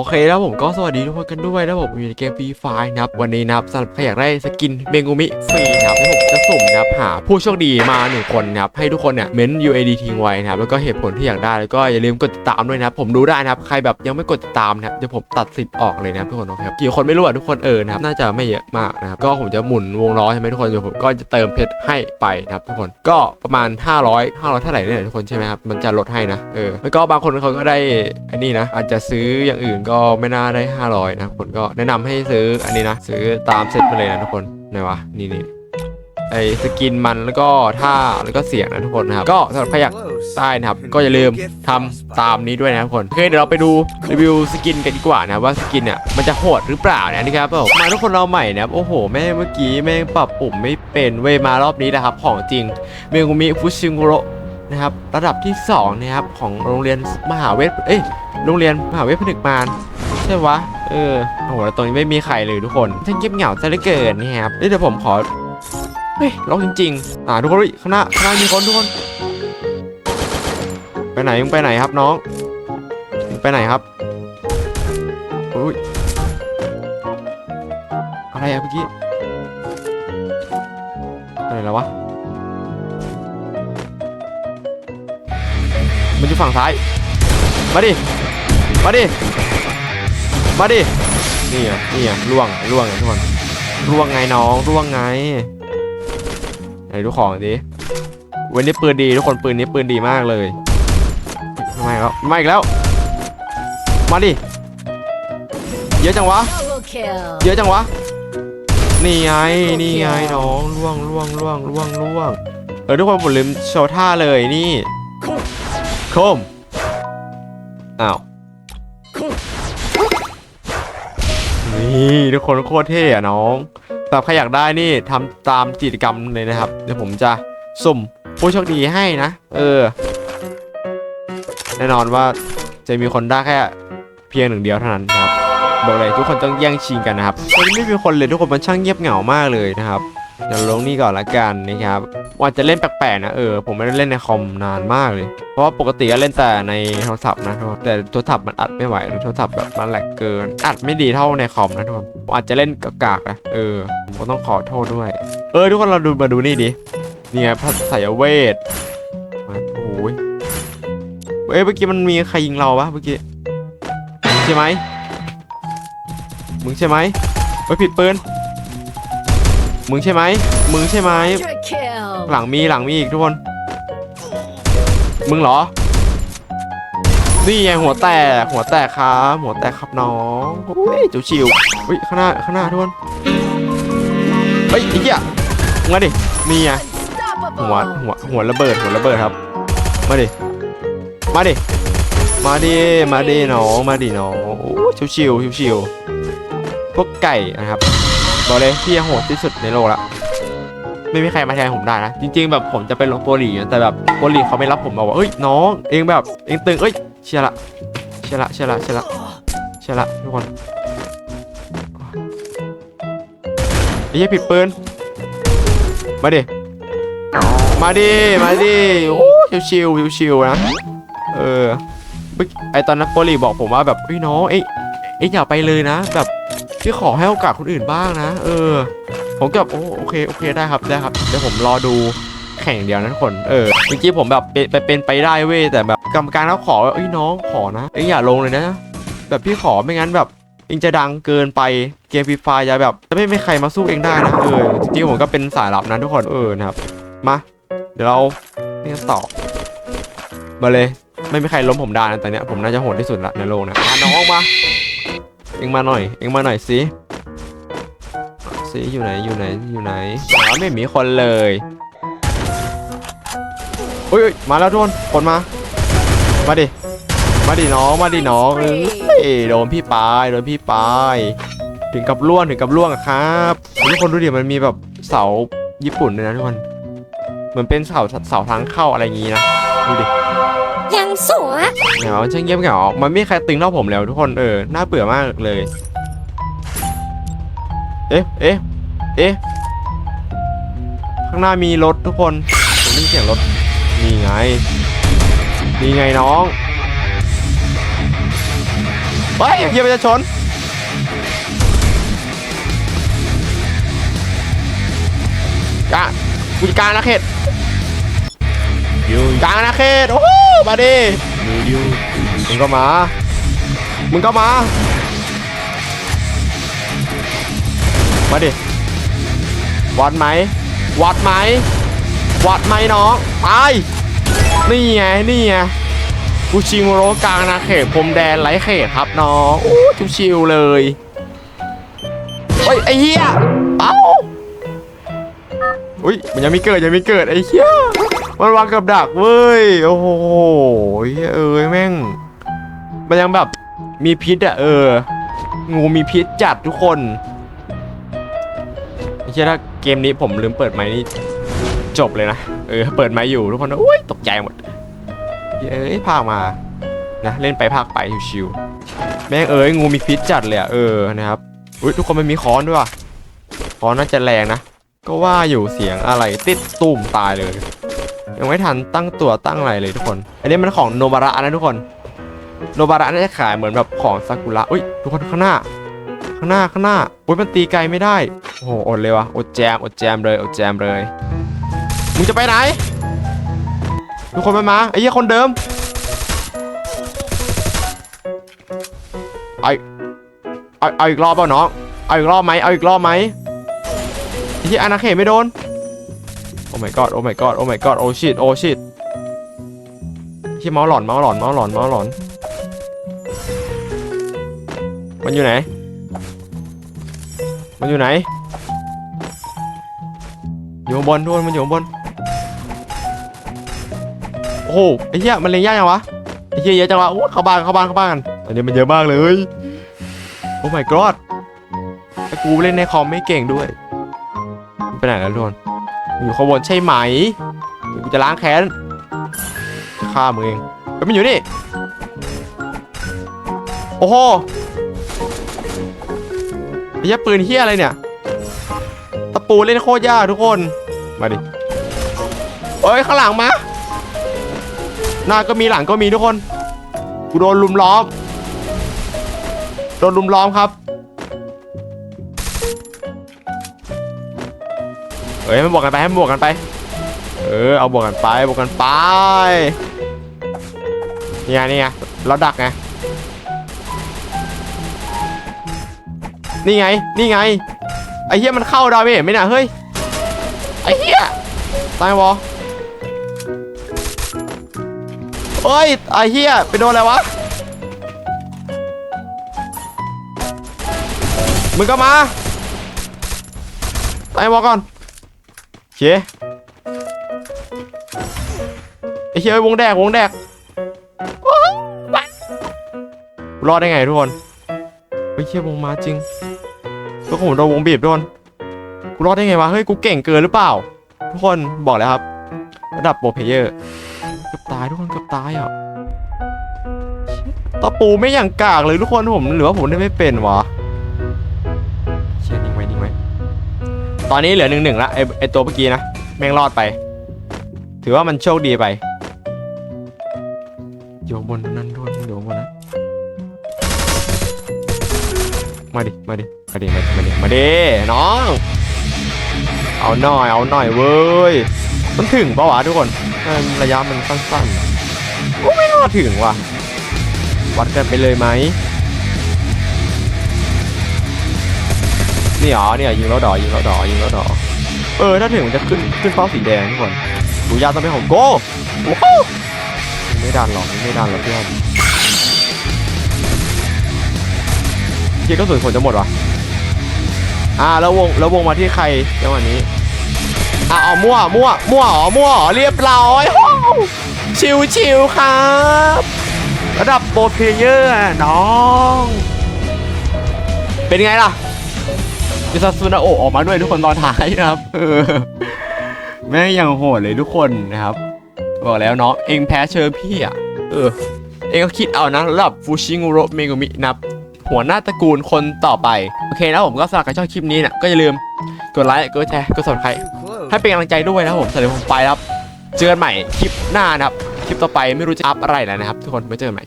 อเคแล้วผมก็สวัสดีทุกคนกันด้วยนะผมอยู่ในเกมฟรีไฟนะครับ วันนี้นะครับสำหรับใครอยากได้สกินเบงุมิฟรีนะครับผมจะสุ่มนะครับหาผู้โชคดีมาหนึ่งคนนะครับให้ทุกคนเนี่ยเม้น UAD ทิ้งไว้นะครับแล้วก็เหตุผลที่อยากได้แล้วก็อย่าลืมกดติดตามด้วยนะครับผมดูได้นะครับใครแบบยังไม่กดติดตามนะครับเดี๋ยวผมตัดสิทธิ์ออกเลยนะครับทุกคนนะครับกี่คนไม่รู้อะทุกคนเออนะครับน่าจะไม่เยอะมากนะครับก็ผมจะหมุนวงล้อใช่ไหมทุกคนเดี๋ยวผมก็จะเติมเพชรให้ไปนะครับทุกคนก็ประมาณ 500 500เท่าไหร่เนี่ยทุกคนใช่ไหมครับมันจะลดให้นะเออแล้วก็บางคนเขาก็ได้อันนี้นะอาจจะซื้ออย่างอื่นก็ไม่น่าได้ 500 นะทุกคนก็แนะนำให้ซื้ออันนี้นะ ซื้อตามเซ็ตมาเลยนะทุกคนไหนวะนี่นี่ไอสกินมันแล้วก็ท่าแล้วก็เสียงนะทุกคนนะครับ ก็สำหรับใครอยากได้นะครับ ก็อย่าลืมทำตามนี้ด้วยนะทุกคนโอเคเดี๋ยวเราไปดูรีวิวสกินกันดีกว่านะว่าสกินเนี่ยมันจะโหดหรือเปล่าเนี่ยนี่ครับผมมาทุกคนเราใหม่นะครับโอ้โห แม่เมื่อกี้แม่งปรับปุ่มไม่เป็นเว้ยมารอบนี้นะครับของจริงเมกุมิฟุชิงโร นะครับระดับที่สองนะครับของโรงเรียนมหาเวทเอ้ยโรงเรียนมหาเวทผนึกมารใช่วะเออโอ้โหตรงนี้ไม่มีใครเลยทุกคนช่างเงียบเหงาซะเหลือเกินนี่ครับเดี๋ยวผมขอเฮ้ยล็อกจริงๆอ่าทุกคนข้างหน้าข้างหน้ามีคนทุกคน ไปไหนมึงไปไหนครับน้องมึงไปไหนครับอุ้ยอะไรอะเมื่อกี้อะไรแล้ววะ มันอยู่ฝั่งซ้าย มาดิ มาดิ มาดิ นี่อะนี่อะล่วงล่วงไงทุกคนล่วงไงน้องล่วงไง ไหนดูของดิวันนี้ปืนดีทุกคนปืนนี้ปืนดีมากเลยไม่แล้วไม่อีกแล้ว มาดิ เยอะจังวะ เยอะจังวะ นี่ไง นี่ไงน้องล่วงล่วงล่วงล่วงล่วงเออทุกคนผมลืมโชว์ท่าเลยนี่ คม อ้าว นี่ทุกคนโคตรเท่อะน้องสำหรับใครอยากได้นี่ทำตามกิจกรรมเลยนะครับ เดี๋ยวผมจะสุ่มผู้โชคดีให้นะ เออ แน่นอนว่าจะมีคนได้แค่เพียงหนึ่งเดียวเท่านั้นครับ บอกเลยทุกคนต้องแย่งชิงกันนะครับไม่มีคนเลยทุกคนมันช่างเงียบเหงามากเลยนะครับเดี๋ยวลงนี่ก่อนละกันนะครับ ว่าจะเล่นแปลกๆนะเออผมไม่ได้เล่นในคอมนานมากเลย เพราะว่าปกติก็เล่นแต่ในโทรศัพท์นะทุกคนแต่โทรศัพท์มันอัดไม่ไหวโทรศัพท์แบบมันแหลกเกิน อัดไม่ดีเท่าในคอมนะทุกคนผมอาจจะเล่นกากๆนะเออผมก็ต้องขอโทษด้วย เออทุกคนเราดูมาดูนี่ดินี่ไงพระสายเวทมาโอ้ยเอ้ยเมื่อกี้มันมีใครยิงเราวะเมื่อกี้ใช่ไหมมึงใช่ไหมเฮ้ยผิดปืนมึงใช่ไหมมึงใช่ไหม หลังมีหลังมีอีกทุกคน มึงเหรอ นี่ไงหัวแตกหัวแตกครับหัวแตกครับน้องอุ้ยจิ๋วชิวอุ้ยข้างหน้าข้างหน้าทุกคนเฮ้ยไอ้เหี้ยมึงมาดินี่ไงหัวหัวหัวระเบิดหัวระเบิดครับ มาดิมาดิมาดิมาดิน้องมาดิน้องโอ้ชิวชิวชิวชิวพวกไก่นะครับบอกเลยพี่โหดที่สุดในโลกละ ไม่มีใครมาแทนผมได้นะ จริง ๆ แบบผมจะเป็นลงโปรลีนะแต่แบบโปรลีเขาไม่รับผมบอกว่าเอ้ยน้องเองแบบเองตึงเอ้ยเชียละเชียละเชียละเชียละเชียละทุกคนไอ้เหี้ยผิดปืนมาดิมาดิมาดิโอ้ชิวชิวชิวชิวๆนะเออไอตอนนั้นโปรลีบอกผมว่าแบบเฮ้ยน้องเอ้ยเอ้ยอย่าไปเลยนะ แบบพี่ขอให้โอกาสคนอื่นบ้างนะ เออ ผมก็แบบโอ้โอเคโอเคได้ครับได้ครับเดี๋ยวผมรอดูแข่งเดียวนะทุกคนเออเมื่อกี้ผมแบบเป็นไปเป็นไปได้เว้ยแต่แบบกรรมการเขาขอว่าเอ้ยน้องขอนะเอ้ยอย่าลงเลยนะ แบบพี่ขอไม่งั้นแบบเองจะดังเกินไปเกมฟรีไฟจะแบบจะไม่มีใครมาสู้เองได้นะเออจริงๆผมก็เป็นสายลับนะทุกคนเออนะครับมาเดี๋ยวเราเล่นกันต่อมาเลยไม่มีใครล้มผมได้นะแต่เนี้ยผมน่าจะโหดที่สุดละในโลกนะน้องมาเองมาหน่อยเองมาหน่อยสิ สิอยู่ไหนอยู่ไหนอยู่ไหนอ๋อไม่มีคนเลยอุ้ยอุ๊ยมาแล้วทุกคนคนมา มาดิ มาดิน้องมาดิน้องเอ้ยโดนพี่ปายโดนพี่ปายถึงกับล่วงถึงกับล่วงอะครับทุกคนดูดิมันมีแบบเสาญี่ปุ่นเลยนะทุกคนเหมือนเป็นเสาเสาทางเข้าอะไรอย่างงี้นะดูดิยังสวยเหงาช่างเงียบเหงามันไม่มีใครตึงเท่าผมแล้วทุกคนเออน่าเบื่อมากเลย เอ๊ะ เอ๊ะ เอ๊ะ ข้างหน้ามีรถทุกคนผมได้ยินเสียงรถ นี่ไง นี่ไงน้องเฮ้ยเฮียมันจะชนกลางกูจะกลางนะเขต You กลางนะเขตโอ้โหมาดิ you you มึงก็มา มึงก็มา มาดิวัดไหมวัดไหมวัดไหมน้องตายนี่ไงนี่ไงกูชิงโรกลางนะเขตพรมแดนไร้เขตครับน้องโอ้ชิวๆเลยเฮ้ยไอ้เหี้ยเอ้าอุ้ยมันยังไม่เกิดยังไม่เกิดไอ้เหี้ยมันวางกับดักเว้ยโอ้โหเฮ้ยเอ้ยแม่ง มันยังแบบมีพิษอะเออ งูมีพิษจัดทุกคน ไม่ใช่ถ้าเกมนี้ผมลืมเปิดไมค์นี่จบเลยนะ เออ เปิดไมค์อยู่ทุกคนอุ้ยตกใจหมด เอ้ยพากมา นะ เล่นไปพากไปชิวๆแม่งเอ้ยงูมีพิษจัดเลยอะเออนะครับ อุ้ยทุกคนมันมีค้อนด้วยว่ะค้อนน่าจะแรงนะ ก็ว่าอยู่เสียงอะไรติดตุ่มตายเลย ยังไม่ทันตั้งตัวตั้งอะไรเลยทุกคน อันนี้มันของโนบาระนะทุกคน โนบาระน่าจะขายเหมือนแบบของซากุระ อุ้ยทุกคนข้างหน้า ข้างหน้าข้างหน้าอุ้ยมันตีไกลไม่ได้ โอ้โหอดเลยวะอดแจมอดแจมเลยอดแจมเลยมึงจะไปไหนทุกคนไปมาไอ้เหี้ยคนเดิมเอาเอาเอาอีกรอบเปล่าน้องเอาอีกรอบไหมเอาอีกรอบไหมไอ้เหี้ยอาณาเขตไม่โดน โอ้ my god โอ้ my god โอ้ my god โอ้ shit โอ้ shit ที่เมาหลอนเมาหลอนเมาหลอนเมาหลอน มันอยู่ไหน มันอยู่ไหน อยู่ข้างบนทุกคนมันอยู่ข้างบน โอ้โหไอ้เหี้ยมันเลี้ยงยากยังวะ ไอ้เหี้ยเยอะจังวะโอ้เข้าบ้านเข้าบ้านเข้าบ้านกัน อันนี้มันเยอะมากเลย โอ้ my god แต่กูเล่นในคอมไม่เก่งด้วยมันไปไหนแล้วทุกคนอยู่ข้างบนใช่ไหมเดี๋ยวกูจะล้างแค้นจะฆ่ามึงเองเฮ้ยมันอยู่นี่ โอ้โหไอ้ เหี้ยปืนเฮียอะไรเนี่ย ตะปูเล่นโคตรยากทุกคน มาดิเอ้ยข้างหลังมาหน้าก็มีหลังก็มีทุกคน กูโดนลุมล้อม โดนลุมล้อมครับเอ้ยมันบวกกันไปให้มันบวกกันไป เออเอาบวกกันไปบวกกันไป นี่ไงนี่ไงเราดักไง นี่ไง นี่ไง ไอ้เหี้ยมันเข้าดาวไม่เห็นไหมน่ะเฮ้ย ไอ้เหี้ย ตายวอเฮ้ย ไอ้เหี้ย ไปโดนอะไรวะ มึงก็มา ตายวอก่อนโอเคไอ้เชี่ยวงแดก วงแดกรอดได้ไงทุกคนเฮ้เชี่ยวงมาจริง ทุกคนผมโดนวงบีบทุกคนกูรอดได้ไงวะเฮ้ยกูเก่งเกินหรือเปล่า ทุกคนบอกเลยครับ ระดับโปรเพเยอร์เกือบตายทุกคนเกือบตายอะตะปูไม่อย่างกากเลยทุกคนผมหรือว่าผมได้ไม่เป็นวะเชี่ยนิ่งไว้นิ่งไว้ตอนนี้เหลือหนึ่งหนึ่งละไอไอตัวเมื่อกี้นะแม่งรอดไป ถือว่ามันโชคดีไปอยู่บนนั่น มาดิ มาดิ มาดิ มาดิ มาดิ มาดิน้อง เอาหน่อย เอาหน่อยเว้ย มันถึงปะวะทุกคนระยะมันสั้นๆโอ้ไม่น่าถึงว่ะ วัดกันไปเลยไหมนี่เหรอเนี่ยยิงแล้วดอยิงแล้วดอยิงแล้วดอเออถ้าถึงมันจะขึ้นขึ้นเป้าสีแดงทุกคนดูยาต้องเป็นของโก้โอ้โหไม่ดันหรอกไม่ดันหรอกเพื่อน เกียร์ก็สุนผลจะหมดวะอ่าแล้ววงแล้ววงมาที่ใครจังหวะนี้อะเอมั่วมั่วมั่วอ๋อมั่วอ๋อเรียบร้อยโอ้โหชิวชิวครับ ระดับโปรเพเยอร์น้อง เป็นไงล่ะมิซาซุนาโอะออกมาด้วยทุกคนตอนท้ายนะครับแม่ยังโหดเลยทุกคนนะครับ บอกแล้วเนาะเองแพ้เชอพี่อะเออ เองก็คิดเอานะระดับฟูชิงุโรเมกุมินับ หัวหน้าตระกูลคนต่อไป โอเคนะผมก็สำหรับใครชอบคลิปนี้เนี่ยก็อย่าลืมกดไลค์กดแชร์กดส่วนใครให้เป็นกำลังใจด้วยนะครับผมสำหรับผมไปครับ เจอกันใหม่คลิปหน้านะครับ คลิปต่อไปไม่รู้จะอัพอะไรแล้วนะครับ ทุกคนไว้เจอกันใหม่